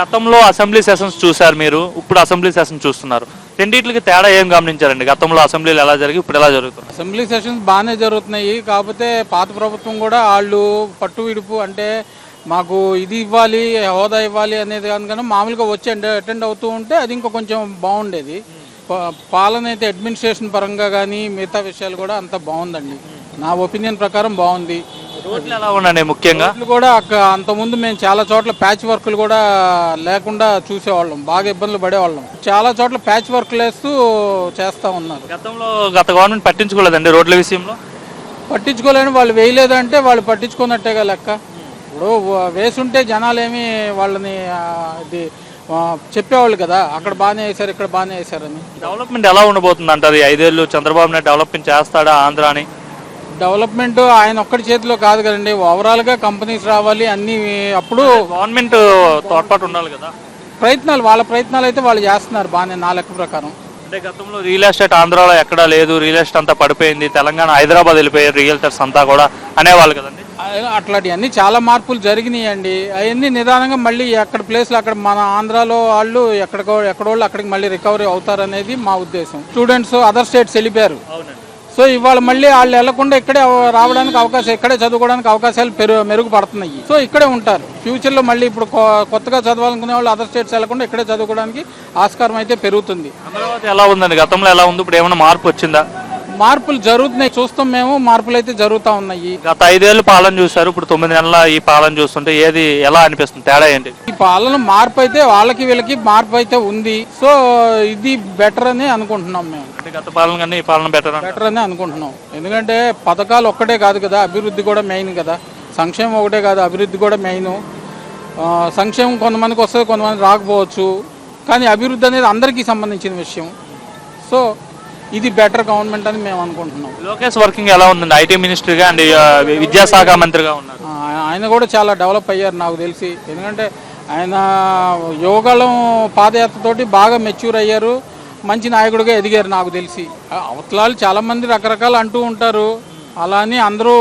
గతంలో assembly sessions చూశారు మీరు? ఇప్పుడు అసెంబ్లీ సెషన్ చూస్తున్నారు. రెండింటికి తేడా ఏం గమనించారండి? గతంలో అసెంబ్లీలు ఎలా జరిగి ఇప్పుడు ఎలా జరుగుతుంది అసెంబ్లీ సెషన్స్ బాగానే జరుగుతున్నాయి. కాకపోతే పాత ప్రభుత్వం కూడా వాళ్ళు పట్టు విడుపు అంటే మాకు ఇది ఇవ్వాలి హోదా ఇవ్వాలి అనేది కానీ మామూలుగా వచ్చి అటెండ్ అవుతూ ఉంటే అది ఇంకా కొంచెం బాగుండేది. పాలన అయితే అడ్మినిస్ట్రేషన్ పరంగా కానీ మిగతా విషయాలు కూడా అంత బాగుందండి. నా ఒపీనియన్ ప్రకారం బాగుంది. రోడ్లు ఎలా ఉన్నాయండి ముఖ్యంగా? రోడ్లు కూడా అంతకుముందు మేము చాలా చోట్ల ప్యాచ్ వర్క్లు కూడా లేకుండా చూసేవాళ్ళం. బాగా ఇబ్బందులు పడేవాళ్ళం. చాలా చోట్ల ప్యాచ్ వర్క్లు వేస్తూ చేస్తూ ఉన్నారు. గతంలో గత గవర్నమెంట్ పట్టించుకోలేదండి రోడ్ల విషయంలో? పట్టించుకోలేని వాళ్ళు వేయలేదంటే వాళ్ళు పట్టించుకున్నట్టేగా లెక్క. ఇప్పుడు వేసుంటే జనాలు ఏమి వాళ్ళని ఇది చెప్పేవాళ్ళు కదా అక్కడ బాగానే వేశారు ఇక్కడ బాగానే వేశారని. డెవలప్మెంట్ ఎలా ఉండబోతుంది అంటారు ఈ ఐదేళ్ళు చంద్రబాబు నాయుడు డెవలప్మెంట్ చేస్తాడా ఆంధ్ర అని డెవలప్మెంట్ ఆయన ఒక్కడి చేతిలో కాదు కదండి. ఓవరాల్గా కంపెనీస్ రావాలి అన్ని అప్పుడు గవర్నమెంట్ తోడ్పాటు ఉండాలి కదా. ప్రయత్నాలు వాళ్ళ ప్రయత్నాలు అయితే వాళ్ళు చేస్తున్నారు బాగానే నా లెక్క ప్రకారం. అంటే గతంలో రియల్ ఎస్టేట్ ఆంధ్రాలో ఎక్కడా లేదు రియల్ ఎస్టేట్ అంతా పడిపోయింది తెలంగాణ హైదరాబాద్ వెళ్ళిపోయారు రియల్టర్స్ అంతా కూడా అనేవాళ్ళు కదండి. అట్లాంటివన్నీ చాలా మార్పులు జరిగినాయండి. అవన్నీ నిదానంగా మళ్ళీ ఎక్కడ ప్లేస్లో అక్కడ మన ఆంధ్రాలో వాళ్ళు ఎక్కడికో ఎక్కడోళ్ళు అక్కడికి మళ్ళీ రికవరీ అవుతారనేది మా ఉద్దేశం. స్టూడెంట్స్ అదర్ స్టేట్స్ వెళ్ళిపోయారు. అవునండి. సో ఇవాళ మళ్ళీ వాళ్ళు వెళ్ళకుండా ఇక్కడే రావడానికి అవకాశం ఇక్కడే చదువుకోవడానికి అవకాశాలు పెరు మెరుగుపడుతున్నాయి. సో ఇక్కడే ఉంటారు. ఫ్యూచర్లో మళ్ళీ ఇప్పుడు కొ- కొత్తగా చదవాలనుకునే వాళ్ళు అదర్ స్టేట్స్ వెళ్ళకుండా ఇక్కడే చదువుకోవడానికి ఆస్కారం అయితే పెరుగుతుంది. అమరావతి ఎలా ఉందండి? గతంలో ఎలా ఉంది? ఇప్పుడు ఏమైనా మార్పు వచ్చిందా? మార్పులు జరుగుతున్నాయి. చూస్తాం మేము. మార్పులు అయితే జరుగుతూ ఉన్నాయి. గత ఐదేళ్ళు పాలన చూశారు. ఇప్పుడు తొమ్మిది నెలల ఈ పాలన చూస్తుంటే ఏది ఎలా అనిపిస్తుంది? తేడా ఏంటి? ఈ పాలన మార్పు అయితే వాళ్ళకి వీళ్ళకి మార్పు అయితే ఉంది. సో ఇది బెటర్ అని అనుకుంటున్నాం మేము. అంటే గత పాలన కన్నా ఈ పాలన బెటర్ బెటర్ అని అనుకుంటున్నాం. ఎందుకంటే పథకాలు ఒక్కటే కాదు కదా అభివృద్ధి కూడా మెయిన్ కదా. సంక్షేమం ఒకటే కాదు అభివృద్ధి కూడా మెయిన్. సంక్షేమం కొంతమందికి వస్తుంది కొంతమంది రాకపోవచ్చు. కానీ అభివృద్ధి అనేది అందరికీ సంబంధించిన విషయం. సో ఇది బెటర్ గవర్నమెంట్ అని మేము అనుకుంటున్నాం. లోకేష్ వర్కింగ్ ఎలా ఉందండి? ఐటీ మినిస్టర్గా అండ్ విద్యాశాఖ మంత్రిగా ఉన్నారు. ఆయన కూడా చాలా డెవలప్ అయ్యారు నాకు తెలిసి. ఎందుకంటే ఆయన యోగాలం పాదయాత్రతోటి బాగా మెచ్యూర్ అయ్యారు. మంచి నాయకుడిగా ఎదిగారు నాకు తెలిసి. అవతలాలు చాలామంది రకరకాలు అంటూ ఉంటారు. అలా అని అందరూ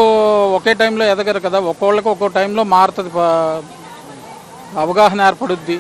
ఒకే టైంలో ఎదగరు కదా. ఒక్కోళ్ళకి ఒక్కో టైంలో మారుతుంది అవగాహన ఏర్పడుద్ది.